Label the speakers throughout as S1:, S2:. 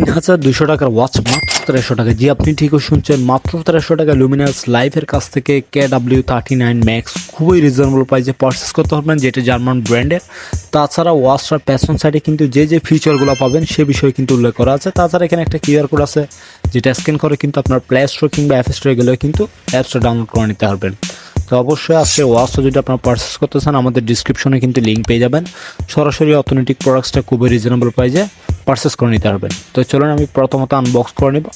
S1: তিন হাজার দুশো টাকার ওয়াচ মাত্র তেরোশো টাকা জি, আপনি ঠিকই শুনছেন, মাত্র তেরোশো টাকা লুমিনাস লাইফের কাছ থেকে K W thirty nine Max খুবই রিজনেবল প্রাইসে পারচেস করতে পারবেন, যেটা জার্মান ব্র্যান্ডের তাছাড়া ওয়াচটার প্যাশন সাইডে কিন্তু যে যে ফিচারগুলো পাবেন, সে বিষয়ে কিন্তু উল্লেখ করা আছে। তাছাড়া এখানে একটা কিউআর কোড আছে, যেটা স্ক্যান করে কিন্তু আপনার প্লে স্টোর কিংবা অ্যাপ স্টোরে গেলেও কিন্তু অ্যাপসটা ডাউনলোড করে নিতে পারবেন। তো অবশ্যই আজকে ওয়াচটা যদি আপনারা পারচেস করতে চান, আমাদের ডিসক্রিপশনে কিন্তু লিঙ্ক পেয়ে যাবেন। সরাসরি অর্থনৈতিক প্রোডাক্টসটা খুবই রিজনেবল প্রাইসে পারচেস করে নিতে পারবেন। তো চলুন আমি প্রথমত আনবক্স করে নিব।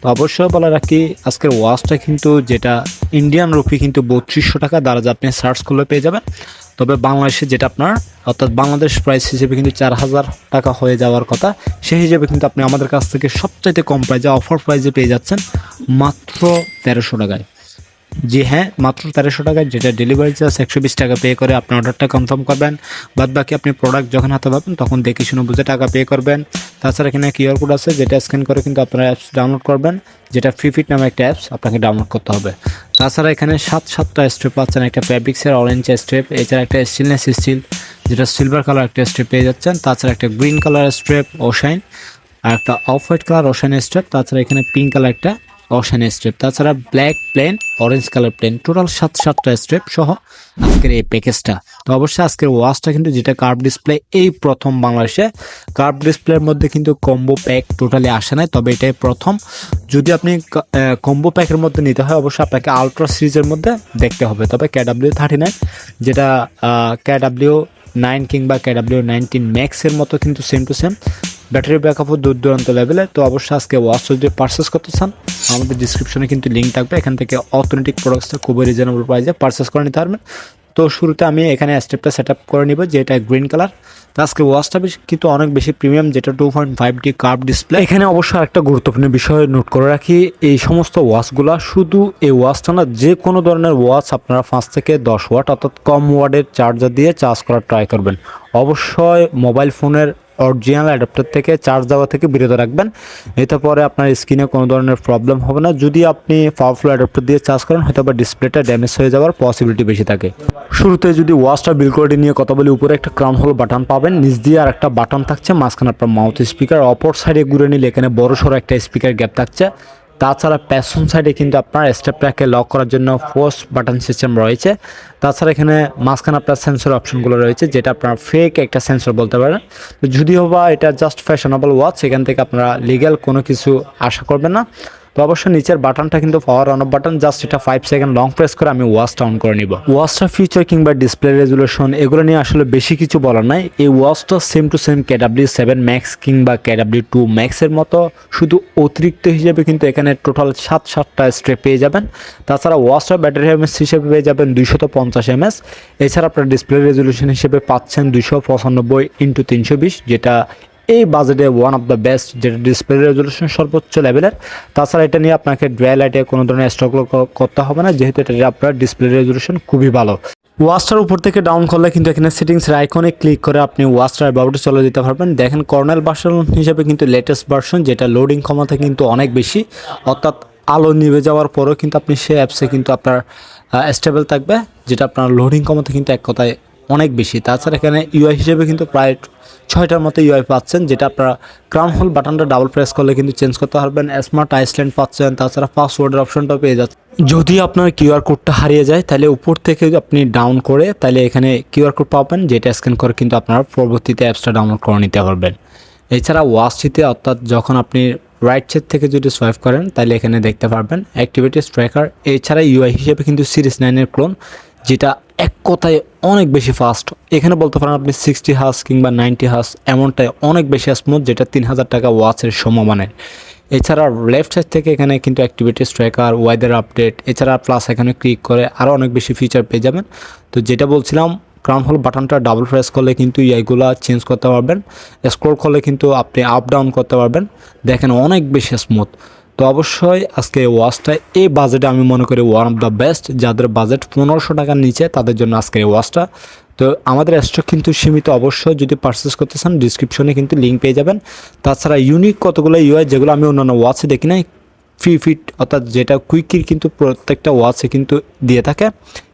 S1: তো অবশ্যই বলে রাখি, আজকের ওয়াচটা কিন্তু যেটা ইন্ডিয়ান রুপি কিন্তু বত্রিশশো টাকা দ্বারা আপনি সার্চ করলে পেয়ে যাবেন। তবে বাংলাদেশে যেটা আপনার, অর্থাৎ বাংলাদেশ প্রাইস হিসেবে কিন্তু চার হাজার টাকা হয়ে যাওয়ার কথা, সেই হিসেবে কিন্তু আপনি আমাদের কাছ থেকে সবচাইতে কম প্রাইজে অফার প্রাইজে পেয়ে যাচ্ছেন মাত্র তেরোশো টাকায়। জি হ্যাঁ মাত্র তেরোশো টাকায় যেটা ডেলিভারি চার্জ একশো বিশ টাকা পে করে। আপনি অর্ডারটা কনফার্ম করবেন। বাদ বাকি আপনি প্রোডাক্ট যখন হাতে পাবেন, তখন দেখে শুনে বুঝে টাকা পে করবেন। তাছাড়া এখানে কিউআর কোড আছে, যেটা স্ক্যান করে কিন্তু আপনারা অ্যাপস ডাউনলোড করবেন, যেটা ফ্রি ফিট নামে একটা অ্যাপস আপনাকে ডাউনলোড করতে হবে। তাছাড়া এখানে সাত সাতটা স্টেপ পাচ্ছেন একটা ফ্যাব্রিক্সের অরেঞ্জ স্ট্রেপ এছাড়া একটা স্টিলনেস স্টিল যেটা সিলভার কালার একটা স্ট্রেপ পেয়ে যাচ্ছেন। তাছাড়া একটা গ্রিন কালার স্ট্রেপ ওশাইন আর একটা off white colour ocean strap তাছাড়া এখানে পিঙ্ক কালার একটা অশান স্ট্রেপ তাছাড়া black plain orange colour plain total সাত সাতটা স্ট্রেপ সহ আজকের এই প্যাকেজটা তো অবশ্যই আজকের ওয়াচটা কিন্তু যেটা কার্ভ ডিসপ্লে এই প্রথম বাংলাদেশে কার্ভ ডিসপ্লের মধ্যে কিন্তু কম্বো প্যাক টোটালি আসে নাই, তবে এটাই প্রথম। যদি আপনি কম্বো প্যাকের মধ্যে নিতে হয়, অবশ্যই আপনাকে আলট্রা সিরিজের মধ্যে দেখতে হবে। তবে কেডাব্লিউ থার্টি নাইন যেটা কেডাব্লিউ নাইন কিংবা কেডাব্লিউ নাইনটিন ম্যাক্সের মতো কিন্তু সেম টু সেম ব্যাটারি ব্যাকআপও দূর দূরান্ত লেভেলে তো অবশ্যই আজকে ওয়াচ যদি পারচেস করতে চান, আমাদের ডিসক্রিপশনে কিন্তু লিঙ্ক থাকবে, এখান থেকে অথেন্টিক প্রোডাক্টসটা খুবই রিজনেবল প্রাইসে পারচেস করে নিতে পারবেন। তো শুরুতে আমি এখানে স্টেপটা সেট আপ করে নিব যে এটা গ্রিন কালার তো আজকে ওয়াচটা বেশি কিন্তু অনেক বেশি প্রিমিয়াম যেটা two point five D curve display এখানে অবশ্যই একটা গুরুত্বপূর্ণ বিষয় নোট করে রাখি, এই সমস্ত ওয়াচগুলা শুধু এই ওয়াচটা না, যে কোনো ধরনের ওয়াচ আপনারা পাঁচ থেকে দশ ওয়াট অর্থাৎ কম ওয়ার্ডের চার্জার দিয়ে চার্জ করার ট্রাই করবেন। অবশ্যই মোবাইল ফোনের অরিজিনাল অ্যাডাপ্টার থেকে চার্জ দেওয়া থেকে বিরত রাখবেন। এতে পরে আপনার স্ক্রিনে কোনো ধরনের প্রবলেম হবে না। যদি আপনি পাওয়ারফুল অ্যাডাপ্টার দিয়ে চার্জ করেন হয়তো বা ডিসপ্লেটা ড্যামেজ হয়ে যাওয়ার পসিবিলিটি বেশি থাকে। শুরুতে যদি ওয়াশটা বিল কোয়ালিটি নিয়ে কথা বলি, উপরে একটা ক্রাউন হোল বাটন পাবেন। নিচ দিয়ে আর একটা বাটন থাকছে। মাঝখানে আপনার মাউথ স্পিকার অপর সাইডে ঘুরে নিলে এখানে বড় সড়ো একটা স্পিকার গ্যাপ থাকছে। তাছাড়া প্যাশন সাইডে কিন্তু আপনার স্টেপটাকে লক করার জন্য ফোর্স বাটন সিস্টেম রয়েছে। তাছাড়া এখানে মাঝখানে আপনার সেন্সর অপশনগুলো রয়েছে, যেটা আপনার ফেক একটা সেন্সর বলতে পারেন। তো যদিও বা এটা জাস্ট ফ্যাশনেবল ওয়াচ এখান থেকে আপনারা লিগ্যাল কোনো কিছু আশা করবেন না। তো অবশ্যই নিচের বাটনটা কিন্তু power on off button just এটা ফাইভ সেকেন্ড লং প্রেস করে আমি ওয়াচটা অন করে নিব। ওয়াচটা ফিচার কিংবা ডিসপ্লে রেজুলেশন এগুলো নিয়ে আসলে বেশি কিছু বলার নাই। এই ওয়াচটা same to same KW seven Max কিংবা কেডাব্লিউ টু ম্যাক্সের মতো, শুধু অতিরিক্ত হিসেবে কিন্তু এখানে টোটাল সাত, সাতটা স্ট্রেপ পেয়ে যাবেন। তাছাড়া ওয়াচটা ব্যাটারি এমএস হিসেবে পেয়ে যাবেন দুইশত পঞ্চাশ এমএস এছাড়া আপনার ডিসপ্লে রেজুলেশন হিসেবে পাচ্ছেন দুইশো পঁচানব্বই ইন্টু তিনশো বিশ, যেটা এই বাজেটে ওয়ান অফ দ্য বেস্ট যেটা ডিসপ্লে রেজলিউশন সর্বোচ্চ লেভেলের তাছাড়া এটা নিয়ে আপনাকে ড্রাই লাইটে কোনো ধরনের স্ট্রাগল করতে হবে না, যেহেতু এটা আপনার ডিসপ্লে রেজলিউশন খুবই ভালো। ওয়াচটার উপর থেকে ডাউন করলে কিন্তু এখানে সেটিংসের আইকনে ক্লিক করে আপনি ওয়াচটার বাবুটি চলে দিতে পারবেন। দেখেন কর্নেল ভার্সন হিসেবে কিন্তু লেটেস্ট ভার্সন যেটা লোডিং ক্ষমতা কিন্তু অনেক বেশি, অর্থাৎ আলো নিভে যাওয়ার পরেও কিন্তু আপনি সেই অ্যাপসে কিন্তু আপনার স্টেবল থাকবে, যেটা আপনার লোডিং ক্ষমতা কিন্তু এক কথায় অনেক বেশি। তাছাড়া এখানে ইউআই হিসেবে কিন্তু প্রায় ছয়টার মতো ইউআই পাচ্ছেন, যেটা আপনারা ক্রাউন হোল বাটনটা ডাবল প্রেস করলে কিন্তু চেঞ্জ করতে পারবেন। স্মার্ট আইসল্যান্ড পাচ্ছেন, তাছাড়া পাসওয়ার্ডের অপশনটাও পেয়ে যাচ্ছেন। যদি আপনার কিউআর কোডটা হারিয়ে যায়, তাহলে উপর থেকে আপনি ডাউন করে তাহলে এখানে কিউআর কোড পাবেন, যেটা স্ক্যান করে কিন্তু আপনারা পরবর্তীতে অ্যাপসটা ডাউনলোড করে নিতে পারবেন। এছাড়া ওয়াচটিতে অর্থাৎ যখন আপনি রাইট সাইড থেকে যদি সোয়াইপ করেন, তাহলে এখানে দেখতে পারবেন অ্যাক্টিভিটিস ট্র্যাকার এছাড়া ইউআই হিসেবে কিন্তু সিরিজ নাইনের ক্লোন যেটা এক কথায় অনেক বেশি ফাস্ট এখানে বলতে পারেন আপনি সিক্সটি হাস কিংবা নাইনটি হাস এমনটাই অনেক বেশি স্মুথ যেটা তিন হাজার টাকা ওয়াচের সমমানের। এছাড়া লেফট সাইড থেকে এখানে কিন্তু অ্যাক্টিভিটিস ট্র্যাকার ওয়েদার আপডেট এছাড়া প্লাস এখানে ক্লিক করে আরও অনেক বেশি ফিচার পেয়ে যাবেন। তো যেটা বলছিলাম ক্রাউন হল বাটনটা ডাবল প্রেস করলে কিন্তু এইগুলা চেঞ্জ করতে পারবেন। স্ক্রোল করলে কিন্তু আপনি আপ ডাউন করতে পারবেন। দেখেন অনেক বেশি স্মুথ তো অবশ্যই আজকে ওয়াচটা, এই বাজেটে আমি মনে করি ওয়ান অফ দ্য বেস্ট যাদের বাজেট পনেরোশো টাকার নিচে, তাদের জন্য আজকের এই ওয়াচটা। তো আমাদের স্টক কিন্তু সীমিত, অবশ্যই যদি পারচেস করতে চান ডিসক্রিপশনে কিন্তু লিঙ্ক পেয়ে যাবেন। তাছাড়া ইউনিক কতগুলো ইউআই যেগুলো আমি অন্যান্য ওয়াচে দেখি নাই ফি ফিট অর্থাৎ যেটা কুইকির কিন্তু প্রত্যেকটা ওয়াচে কিন্তু দিয়ে থাকে।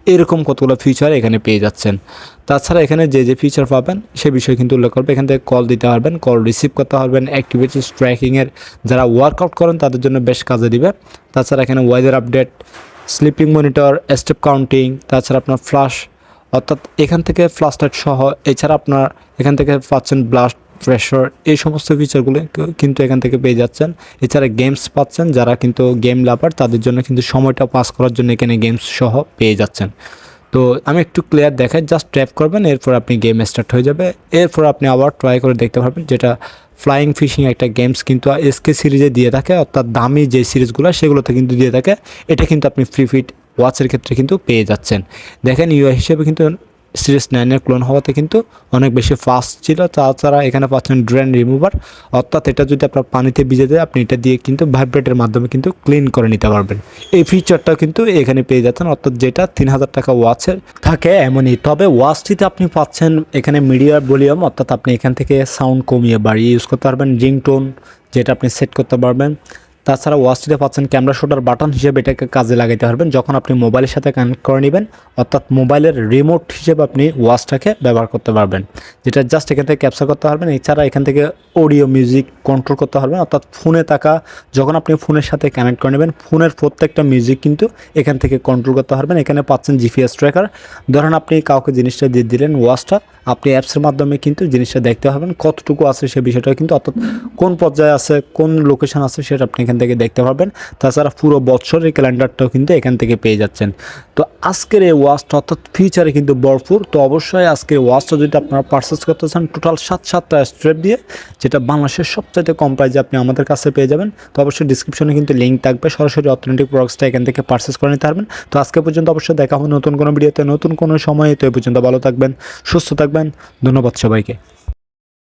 S1: এরকম কতগুলো ফিচার এখানে পেয়ে যাচ্ছেন। তাছাড়া এখানে যে যে ফিচার পাবেন, সে বিষয়ে কিন্তু উল্লেখ করবে। এখান থেকে কল দিতে পারবেন কল রিসিভ করতে পারবেন অ্যাক্টিভিটিস ট্র্যাকিংয়ের যারা ওয়ার্কআউট করেন, তাদের জন্য বেশ কাজে দিবে। তাছাড়া এখানে weather update sleeping monitor step counting তাছাড়া আপনার ফ্লাশ অর্থাৎ এখান থেকে লাইট সহ, এছাড়া আপনার এখান থেকে পাচ্ছেন ব্লাস্ট প্রেশার এই সমস্ত ফিচারগুলো কিন্তু এখান থেকে পেয়ে যাচ্ছেন। এছাড়া গেমস পাচ্ছেন যারা কিন্তু গেম লাভার তাদের জন্য কিন্তু সময়টা পাস করার জন্য এখানে গেমস সহ পেয়ে যাচ্ছেন। তো আমি একটু ক্লিয়ার দেখাই জাস্ট ট্যাপ করবেন, এরপর আপনি গেম স্টার্ট হয়ে যাবে। এরপর আপনি আবার ট্রাই করে দেখতে পারবেন যেটা ফ্লাইং ফিশিং একটা গেমস কিন্তু এসকে সিরিজে দিয়ে থাকে, অর্থাৎ দামি যে সিরিজগুলো সেগুলোতে কিন্তু দিয়ে থাকে। এটা কিন্তু আপনি ফ্রি ফিট ওয়াচের ক্ষেত্রে কিন্তু পেয়ে যাচ্ছেন। দেখেন ইউআই হিসেবে কিন্তু সিরিজ নাইনের ক্লোন হওয়াতে কিন্তু অনেক বেশি ফাস্ট ছিল। তাছাড়া এখানে পাচ্ছেন ড্রেন রিমুভার অর্থাৎ এটা যদি আপনার পানিতে ভিজে দেয় আপনি এটা দিয়ে কিন্তু ভাইব্রেটের মাধ্যমে কিন্তু ক্লিন করে নিতে পারবেন। এই ফিচারটা কিন্তু এখানে পেয়ে যাচ্ছেন। অর্থাৎ যেটা তিন হাজার টাকা ওয়াচের থাকে এমনই। তবে ওয়াচটিতে আপনি পাচ্ছেন এখানে মিডিয়া ভলিউম অর্থাৎ আপনি এখান থেকে সাউন্ড কমিয়ে বাড়িয়ে ইউজ করতে পারবেন। রিংটোন যেটা আপনি সেট করতে পারবেন। তাছাড়া ওয়াচটিতে পাচ্ছেন ক্যামেরা শোটার বাটন হিসেবে এটাকে কাজে লাগাইতে পারবেন। যখন আপনি মোবাইলের সাথে কানেক্ট করে নেবেন, অর্থাৎ মোবাইলের রিমোট হিসেবে আপনি ওয়াচটাকে ব্যবহার করতে পারবেন। যেটা জাস্ট এখান থেকে ক্যাপচার করতে পারবেন। এছাড়া এখান থেকে অডিও মিউজিক কন্ট্রোল করতে পারবেন। অর্থাৎ ফোনে থাকা, যখন আপনি ফোনের সাথে কানেক্ট করে নেবেন ফোনের প্রত্যেকটা মিউজিক কিন্তু এখান থেকে কন্ট্রোল করতে পারবেন। এখানে পাচ্ছেন জিপিএস ট্র্যাকার ধরেন আপনি কাউকে জিনিসটা দিয়ে দিলেন ওয়াচটা আপনি অ্যাপসের মাধ্যমে কিন্তু জিনিসটা দেখতে পারবেন, কতটুকু আছে সে বিষয়টা কিন্তু অর্থাৎ কোন পর্যায়ে আছে, কোন লোকেশন আছে সেটা আপনি এখান থেকে দেখতে পারবেন। তাছাড়া পুরো বছরের ক্যালেন্ডারটাও কিন্তু এখান থেকে পেয়ে যাচ্ছেন। তো আজকের এই ওয়াচটা অর্থাৎ ফিউচারে কিন্তু ভরপুর। তো অবশ্যই আজকের ওয়াচটা যদি আপনারা পারচেস করতে চান টোটাল সাত সাতটা স্ট্রেপ দিয়ে, যেটা বাংলাদেশের সবচাইতে কম প্রাইজে আপনি আমাদের কাছে পেয়ে যাবেন। তো অবশ্যই ডিসক্রিপশনে কিন্তু লিঙ্ক থাকবে। সরাসরি অর্থনৈতিক প্রোডাক্টসটা এখান থেকে পারচেস করে নিতে পারবেন। তো আজকে পর্যন্ত অবশ্যই দেখা হবে নতুন কোনো ভিডিওতে নতুন কোনো সময়ে। তো এই পর্যন্ত ভালো থাকবেন, সুস্থ থাকবেন। ধন্যবাদ সবাইকে।